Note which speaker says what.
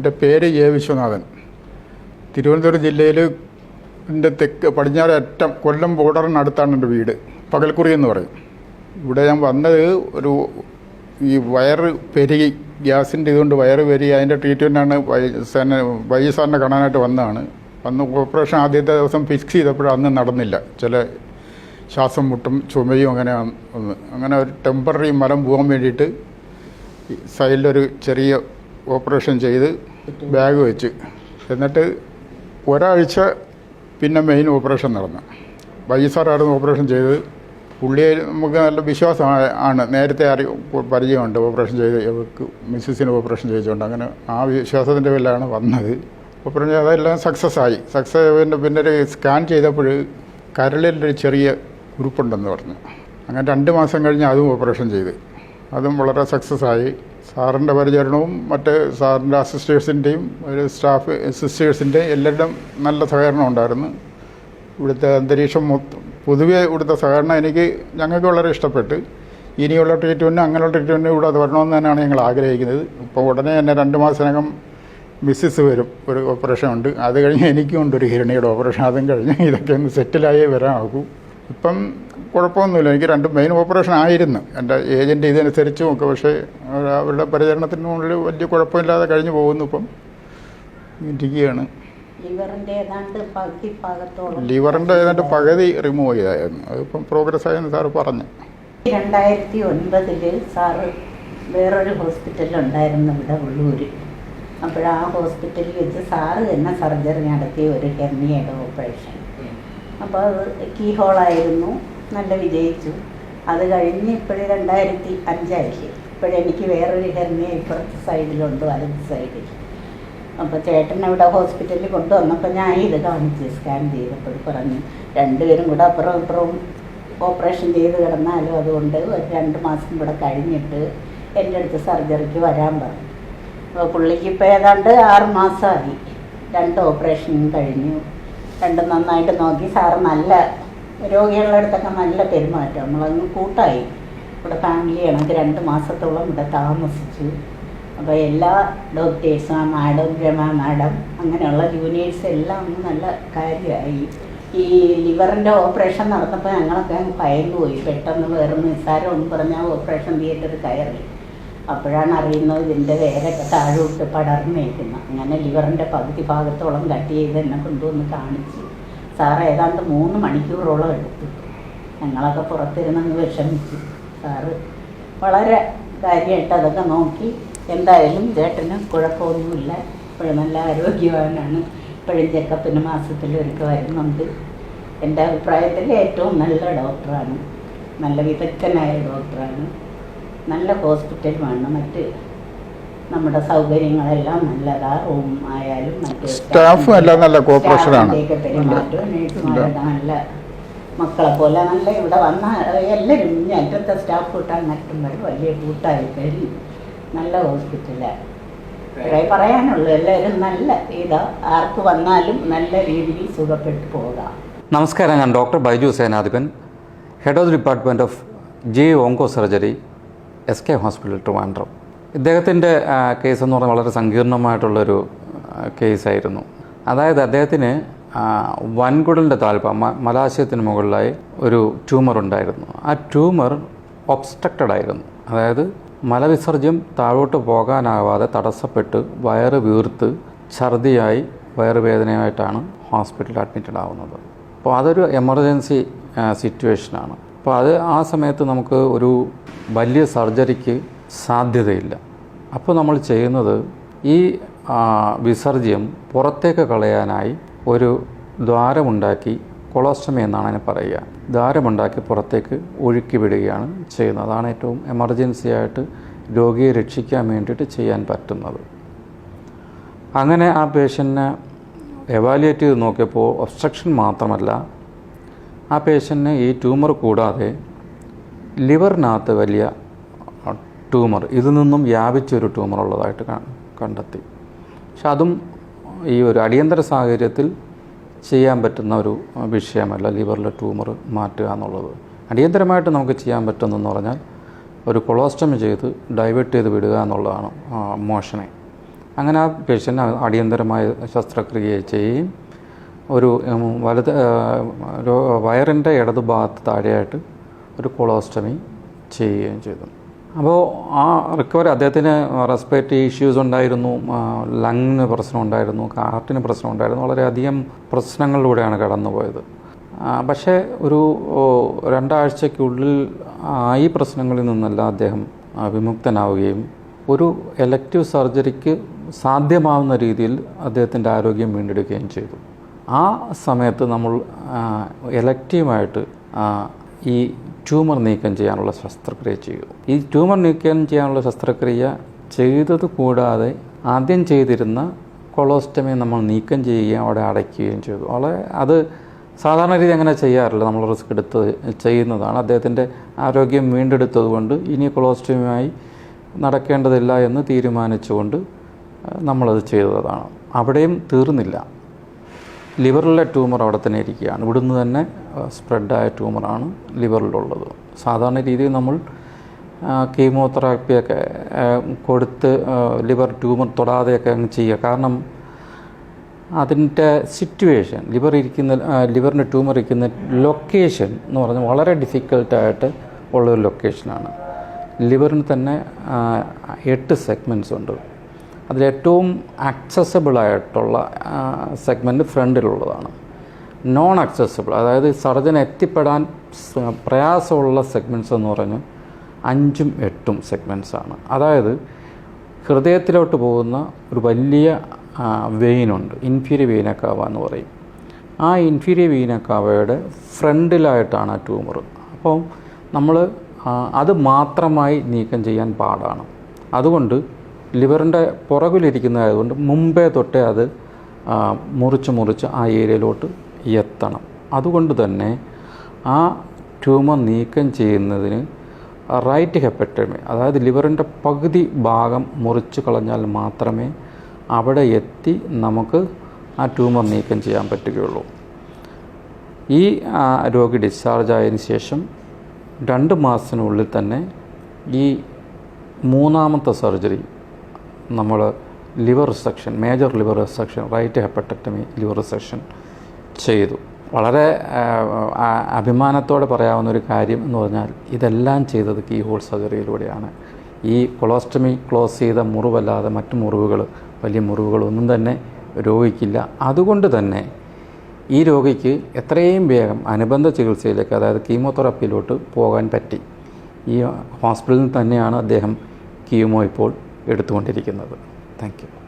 Speaker 1: എന്റെ പേര് എ. വിശ്വനാഥൻ. തിരുവനന്തപുരം ജില്ലയിൽ എന്റെ തെക്ക് പടിഞ്ഞാറ് അറ്റം കൊല്ലം ബോർഡറിനടുത്താണ് എന്റെ വീട്. പകൽക്കുറി എന്ന് പറയും. ഇവിടെ ഞാൻ വന്നത് ഒരു ഈ വയറ് പെരുകി ഗ്യാസിന്റെ ഇതുകൊണ്ട് വയറ് പെരുകി അതിന്റെ ട്രീറ്റ്മെന്റാണ് സാറിനെ വൈ സാറിനെ കാണാനായിട്ട് വന്നതാണ്. വന്ന് ഓപ്പറേഷൻ ആദ്യത്തെ ദിവസം ഫിക്സ് ചെയ്തപ്പോഴും അന്ന് നടന്നില്ല. ചില ശ്വാസം മുട്ടും ചുമയും അങ്ങനെ ഒന്ന് അങ്ങനെ ഒരു ടെമ്പററി മരം പോകാൻ വേണ്ടിയിട്ട് സൈഡിലൊരു ചെറിയ ഓപ്പറേഷൻ ചെയ്ത് ബാഗ് വെച്ച്. എന്നിട്ട് ഒരാഴ്ച പിന്നെ മെയിൻ ഓപ്പറേഷൻ നടന്നു. വൈസാറായിരുന്നു ഓപ്പറേഷൻ ചെയ്തത്. പുള്ളിയെ നമുക്ക് നല്ല വിശ്വാസമാണ് ആണ്. നേരത്തെ അറി പരിചയമുണ്ട്. ഓപ്പറേഷൻ ചെയ്ത് ഇവർക്ക് മിസ്സിസിന് ഓപ്പറേഷൻ ചെയ്തുകൊണ്ട് അങ്ങനെ ആ വിശ്വാസത്തിന്റെ പേരിലാണ് വന്നത്. ഓപ്പറേഷൻ ചെയ്ത് അതെല്ലാം സക്സസ് ആയി. സക്സസ് ആയതിന്റെ പിന്നെ ഒരു സ്കാൻ ചെയ്തപ്പോൾ കരളിന്റെ ഒരു ചെറിയ കുരുപ്പുണ്ടെന്ന് പറഞ്ഞു. അങ്ങനെ രണ്ട് മാസം കഴിഞ്ഞ് അതും ഓപ്പറേഷൻ ചെയ്ത്. അതും വളരെ സക്സസ് ആയി. സാറിന്റെ പരിചരണവും മറ്റ് സാറിന്റെ അസിസ്റ്റേഴ്സിന്റെയും ഒരു സ്റ്റാഫ് സിസ്റ്റേഴ്സിന്റെയും എല്ലാവരുടെയും നല്ല സഹകരണം ഉണ്ടായിരുന്നു. ഇവിടുത്തെ അന്തരീക്ഷം മൊത്തം പൊതുവെ ഇവിടുത്തെ സഹകരണം എനിക്ക് ഞങ്ങൾക്ക് വളരെ ഇഷ്ടപ്പെട്ട്. ഇനിയുള്ള ട്രീറ്റ്മെന്റ് അങ്ങനെയുള്ള ട്രീറ്റ്മെന്റ് ഇവിടെ അത് വരണമെന്ന് തന്നെയാണ് ഞങ്ങൾ ആഗ്രഹിക്കുന്നത്. ഇപ്പോൾ ഉടനെ തന്നെ രണ്ട് മാസത്തിനകം മിസ്സിസ് വരും. ഒരു ഓപ്പറേഷൻ ഉണ്ട്. അത് കഴിഞ്ഞ് എനിക്കും ഉണ്ട് ഒരു ഹിരണിയുടെ ഓപ്പറേഷൻ അതും കഴിഞ്ഞ് ഇതൊക്കെ ഒന്ന് സെറ്റിലായേ വരാനാകൂ ഇപ്പം കുഴപ്പമൊന്നുമില്ല. എനിക്ക് രണ്ട് മെയിൻ ഓപ്പറേഷൻ ആയിരുന്നു. എന്റെ ഏജന്റ് ഇതനുസരിച്ചും ഒക്കെ. പക്ഷേ അവരുടെ പരിചരണത്തിന് മുകളിൽ വലിയ കുഴപ്പമില്ലാതെ കഴിഞ്ഞു പോകുന്നു ഇപ്പം. ഇരിക്കുകയാണ്.
Speaker 2: ലിവറിന്റെ ഏതാണ്ട് പകുതി
Speaker 1: റിമൂവ് ചെയ്തായിരുന്നു. അതിപ്പം പ്രോഗ്രസ് ആയെന്ന് സാറ് പറഞ്ഞു.
Speaker 2: രണ്ടായിരത്തി ഒൻപതിൽ സാറ് വേറൊരു ഹോസ്പിറ്റലുണ്ടായിരുന്നു ഇവിടെ ഉള്ളൂർ അപ്പോൾ ആ ഹോസ്പിറ്റലിൽ വെച്ച് സാറ് തന്നെ സർജറി നടത്തിയ ഒരു ഹെർണിയയുടെ ഓപ്പറേഷൻ അപ്പോൾ അത് കീ ഹോളായിരുന്നു നല്ല വിജയിച്ചു. അത് കഴിഞ്ഞ് ഇപ്പോഴും രണ്ടായിരത്തി അഞ്ചായില്ലേ? ഇപ്പോഴെനിക്ക് വേറൊരു ഹെർണിയ ഇപ്പുറത്തെ സൈഡിലുണ്ട് വലത് സൈഡിൽ. അപ്പോൾ ചേട്ടൻ ഇവിടെ ഹോസ്പിറ്റലിൽ കൊണ്ടുവന്നപ്പോൾ ഞാൻ ഇത് കാണിച്ച് സ്കാൻ ചെയ്തപ്പോൾ പറഞ്ഞു രണ്ടുപേരും കൂടെ അപ്പുറം ഇപ്പുറവും ഓപ്പറേഷൻ ചെയ്ത് കിടന്നാലും അതുകൊണ്ട് ഒരു രണ്ട് മാസം ഇവിടെ കഴിഞ്ഞിട്ട് എന്റെ അടുത്ത് സർജറിക്ക് വരാൻ പറഞ്ഞു. അപ്പോൾ പുള്ളിക്ക് ഇപ്പോൾ ഏതാണ്ട് ആറ് മാസമായി. രണ്ട് ഓപ്പറേഷനും കഴിഞ്ഞു. രണ്ടും നന്നായിട്ട് നോക്കി. സാറ് നല്ല രോഗികളുടെ അടുത്തൊക്കെ നല്ല പെരുമാറ്റം. നമ്മളങ്ങ് കൂട്ടായി. ഇവിടെ ഫാമിലിയാണ് അത് രണ്ട് മാസത്തോളം ഇവിടെ താമസിച്ചു. അപ്പോൾ എല്ലാ ഡോക്ടേഴ്സും ആ മാഡം രമ മാഡം അങ്ങനെയുള്ള ജൂനിയേഴ്സ് എല്ലാം നല്ല കാര്യമായി ഈ ലിവറിന്റെ ഓപ്പറേഷൻ നടന്നപ്പോൾ ഞങ്ങളൊക്കെ ഭയന്നു പോയി പെട്ടെന്ന് വേറെ നിസ്സാരമൊന്നും പറഞ്ഞാൽ ഓപ്പറേഷൻ തിയേറ്ററിൽ കയറി. അപ്പോഴാണ് അറിയുന്നത് ഇതിന്റെ വേരൊക്കെ താഴോട്ട് പടർന്നേക്കുന്നത് അങ്ങനെ ലിവറിന്റെ പകുതി ഭാഗത്തോളം കട്ട് ചെയ്ത് എന്നെ കൊണ്ടുവന്ന് കാണിച്ചു. സാർ ഏതാണ്ട് മൂന്ന് മണിക്കൂറോളം എടുത്തു. ഞങ്ങളൊക്കെ പുറത്തിരുന്നങ്ങ് വിഷമിച്ചു. സാറ് വളരെ കാര്യമായിട്ട് അതൊക്കെ നോക്കി എന്തായാലും ചേട്ടന് കുഴപ്പമൊന്നുമില്ല. ഇപ്പോഴും നല്ല ആരോഗ്യവാനാണ്. ഇപ്പോഴും ചെക്കപ്പിന് മാസത്തിൽ ഒരുക്കെ വരുന്നുണ്ട്. എന്റെ അഭിപ്രായത്തിൽ ഏറ്റവും നല്ല ഡോക്ടറാണ്. നല്ല വിദഗ്ധനായ ഡോക്ടറാണ്. നല്ല ഹോസ്പിറ്റലുമാണ് മറ്റ് നമ്മുടെ സൗകര്യങ്ങളെല്ലാം നല്ലതാ റൂം ആയാലും മറ്റേ
Speaker 1: സ്റ്റാഫും എല്ലാം നല്ല cooperation ആണ്.
Speaker 2: പെരുമാറ്റവും നേഴ്സുമാരൊക്കെ നല്ല മക്കളെ പോലെ നല്ല ഇവിടെ വന്ന എല്ലാവരും ഇനി അറ്റത്തെ സ്റ്റാഫ് കൂട്ടാൻ നട്ടുമ്പോൾ വലിയ കൂട്ടായി കഴിഞ്ഞു നല്ല ഹോസ്പിറ്റലാണ് കുറേ പറയാനുള്ളൂ. എല്ലാവരും നല്ല ഇതാ ആർക്ക് വന്നാലും നല്ല രീതിയിൽ സുഖപ്പെട്ടു പോകാം.
Speaker 3: നമസ്കാരം. ഞാൻ doctor Baiju Senadhipan. Head of department department of G onco surgery S K hospital Trivandrum ഇദ്ദേഹത്തിന്റെ കേസ് എന്ന് പറഞ്ഞാൽ വളരെ സങ്കീർണമായിട്ടുള്ളൊരു കേസായിരുന്നു അതായത് അദ്ദേഹത്തിന് വൻകുടലിന്റെ താൽപ്പ മലാശയത്തിന് മുകളിലായി ഒരു ട്യൂമർ ഉണ്ടായിരുന്നു. ആ ട്യൂമർ ഒബ്സ്ട്രക്റ്റഡ് ആയിരുന്നു. അതായത് മലവിസർജ്യം താഴോട്ട് പോകാനാവാതെ തടസ്സപ്പെട്ട് വയറ് വീർത്ത് ഛർദിയായി വയറുവേദനയായിട്ടാണ് ഹോസ്പിറ്റലിൽ അഡ്മിറ്റഡ് ആവുന്നത്. അപ്പോൾ അതൊരു എമർജൻസി സിറ്റുവേഷനാണ് അപ്പോൾ അത് ആ സമയത്ത് നമുക്ക് ഒരു വലിയ സർജറിക്ക് സാധ്യതയില്ല. അപ്പോൾ നമ്മൾ ചെയ്യുന്നത് ഈ വിസർജ്യം പുറത്തേക്ക് കളയാനായി ഒരു ദ്വാരമുണ്ടാക്കി കൊളോസ്റ്റമി എന്നാണ് അതിനെ പറയുക. ദ്വാരമുണ്ടാക്കി പുറത്തേക്ക് ഒഴുക്കി വിടുകയാണ് ചെയ്യുന്നത്. അതാണ് ഏറ്റവും എമർജൻസി ആയിട്ട് രോഗിയെ രക്ഷിക്കാൻ വേണ്ടിയിട്ട് ചെയ്യാൻ പറ്റുന്നത്. അങ്ങനെ ആ പേഷ്യന്റിനെ എവാലുവേറ്റ് ചെയ്ത് നോക്കിയപ്പോൾ ഒബ്സ്ട്രക്ഷൻ മാത്രമല്ല ആ പേഷ്യന്റിന് ഈ ട്യൂമർ കൂടാതെ ലിവറിനകത്ത് വലിയ ട്യൂമർ ഇതിൽ നിന്നും വ്യാപിച്ചൊരു ട്യൂമർ ഉള്ളതായിട്ട് കണ്ടെത്തി. പക്ഷെ അതും ഈ ഒരു അടിയന്തര സാഹചര്യത്തിൽ ചെയ്യാൻ പറ്റുന്ന ഒരു വിഷയമല്ല ലിവറിലെ ട്യൂമർ മാറ്റുക എന്നുള്ളത്. അടിയന്തരമായിട്ട് നമുക്ക് ചെയ്യാൻ പറ്റുന്നതെന്ന് പറഞ്ഞാൽ ഒരു കൊളോസ്റ്റമി ചെയ്ത് ഡൈവേർട്ട് ചെയ്ത് വിടുക എന്നുള്ളതാണ് മോഷനെ അങ്ങനെ ആ പേഷ്യന്റ് അടിയന്തരമായ ശസ്ത്രക്രിയ ചെയ്യുകയും ഒരു വലത് വയറിന്റെ ഇടത് ഭാഗത്ത് താഴെയായിട്ട് ഒരു കൊളോസ്റ്റമി ചെയ്യുകയും ചെയ്തു. അപ്പോൾ ആ റിക്കവറി അദ്ദേഹത്തിന് റെസ്പിറേറ്ററി ഇഷ്യൂസ് ഉണ്ടായിരുന്നു ലങ്ങിന് പ്രശ്നം ഉണ്ടായിരുന്നു ഹാർട്ടിന് പ്രശ്നം ഉണ്ടായിരുന്നു വളരെയധികം പ്രശ്നങ്ങളിലൂടെയാണ് കടന്നുപോയത്. പക്ഷേ ഒരു രണ്ടാഴ്ചയ്ക്കുള്ളിൽ ഈ പ്രശ്നങ്ങളിൽ നിന്നല്ല അദ്ദേഹം വിമുക്തനാവുകയും ഒരു എലക്റ്റീവ് സർജറിക്ക് സാധ്യമാവുന്ന രീതിയിൽ അദ്ദേഹത്തിന്റെ ആരോഗ്യം വീണ്ടെടുക്കുകയും ചെയ്തു. ആ സമയത്ത് നമ്മൾ എലക്റ്റീവായിട്ട് ഈ ട്യൂമർ നീക്കം ചെയ്യാനുള്ള ശസ്ത്രക്രിയ ചെയ്തു ഈ ട്യൂമർ നീക്കം ചെയ്യാനുള്ള ശസ്ത്രക്രിയ ചെയ്തത് കൂടാതെ ആദ്യം ചെയ്തിരുന്ന കൊളോസ്റ്റമി നമ്മൾ നീക്കം ചെയ്യുകയും അവിടെ അടയ്ക്കുകയും ചെയ്തു. വളരെ അത് സാധാരണ രീതി അങ്ങനെ ചെയ്യാറില്ല. നമ്മൾ റിസ്ക് എടുത്ത് ചെയ്യുന്നതാണ്. അദ്ദേഹത്തിന്റെ ആരോഗ്യം വീണ്ടെടുത്തതുകൊണ്ട് ഇനി കൊളോസ്റ്റമിയുമായി നടക്കേണ്ടതില്ല എന്ന് തീരുമാനിച്ചുകൊണ്ട് നമ്മളത് ചെയ്തതാണ്. അവിടെയും തീർന്നില്ല. ലിവറിലെ ട്യൂമർ അവിടെ തന്നെ ഇരിക്കുകയാണ്. ഇവിടുന്ന് തന്നെ സ്പ്രെഡായ ട്യൂമറാണ് ലിവറിലുള്ളത്. സാധാരണ രീതിയിൽ നമ്മൾ കീമോതെറാപ്പിയൊക്കെ കൊടുത്ത് ലിവർ ട്യൂമർ തൊടാതെയൊക്കെ അങ്ങ് ചെയ്യുക. കാരണം അതിന്റെ സിറ്റുവേഷൻ ലിവർ ഇരിക്കുന്ന ലിവറിന്റെ ട്യൂമർ ഇരിക്കുന്ന ലൊക്കേഷൻ എന്ന് പറഞ്ഞാൽ വളരെ ഡിഫിക്കൽട്ടായിട്ട് ഉള്ളൊരു ലൊക്കേഷനാണ്. ലിവറിന് തന്നെ എട്ട് സെഗ്മെന്റ്സ് ഉണ്ട്. അതിലേറ്റവും ആക്സസിബിളായിട്ടുള്ള സെഗ്മെന്റ് ഫ്രണ്ടിലുള്ളതാണ്. നോൺ ആക്സസിബിൾ അതായത് സർജൻ എത്തിപ്പെടാൻ പ്രയാസമുള്ള സെഗ്മെന്റ്സ് എന്ന് പറഞ്ഞ് അഞ്ചും എട്ടും സെഗ്മെന്റ്സ് ആണ്. അതായത് ഹൃദയത്തിലോട്ട് പോകുന്ന ഒരു വലിയ വെയിനുണ്ട് ഇൻഫീരിയർ വെയിനക്കാവ എന്ന് പറയും. ആ ഇൻഫീരിയർ വെയിനക്കാവയുടെ ഫ്രണ്ടിലായിട്ടാണ് ആ ട്യൂമർ അപ്പം നമ്മൾ അത് മാത്രമായി നീക്കം ചെയ്യാൻ പാടാണ്. അതുകൊണ്ട് ലിവറിന്റെ പുറകിലിരിക്കുന്നതായതുകൊണ്ട് മുമ്പേ തൊട്ടേ അത് മുറിച്ച് മുറിച്ച് ആ ഏരിയയിലോട്ട് എത്തണം. അതുകൊണ്ട് തന്നെ ആ ട്യൂമർ നീക്കം ചെയ്യുന്നതിന് റൈറ്റ് ഹെപ്പറ്റമി അതായത് ലിവറിന്റെ പകുതി ഭാഗം മുറിച്ച് കളഞ്ഞാൽ മാത്രമേ അവിടെ എത്തി നമുക്ക് ആ ട്യൂമർ നീക്കം ചെയ്യാൻ പറ്റുകയുള്ളൂ. ഈ രോഗി ഡിസ്ചാർജ് ആയതിനു ശേഷം രണ്ട് മാസത്തിനുള്ളിൽ തന്നെ ഈ മൂന്നാമത്തെ സർജറി നമ്മൾ liver resection major liver resection right hepatectomy liver resection ചെയ്തു. വളരെ അഭിമാനത്തോടെ പറയാവുന്ന ഒരു കാര്യം എന്ന് പറഞ്ഞാൽ ഇതെല്ലാം ചെയ്തത് കീ ഹോൾ സർജറിയിലൂടെയാണ്. ഈ കൊളോസ്റ്റമി ക്ലോസ് ചെയ്ത മുറിവല്ലാതെ മറ്റു മുറിവുകൾ വലിയ മുറിവുകളൊന്നും തന്നെ രോഗിക്കില്ല. അതുകൊണ്ട് തന്നെ ഈ രോഗിക്ക് എത്രയും വേഗം അനുബന്ധ ചികിത്സയിലേക്ക് അതായത് കീമോതെറാപ്പിയിലോട്ട് പോകാൻ പറ്റി. ഈ ഹോസ്പിറ്റലിൽ തന്നെയാണ് അദ്ദേഹം കീമോ ഇപ്പോൾ എടുത്തുകൊണ്ടിരിക്കുന്നത്. Thank you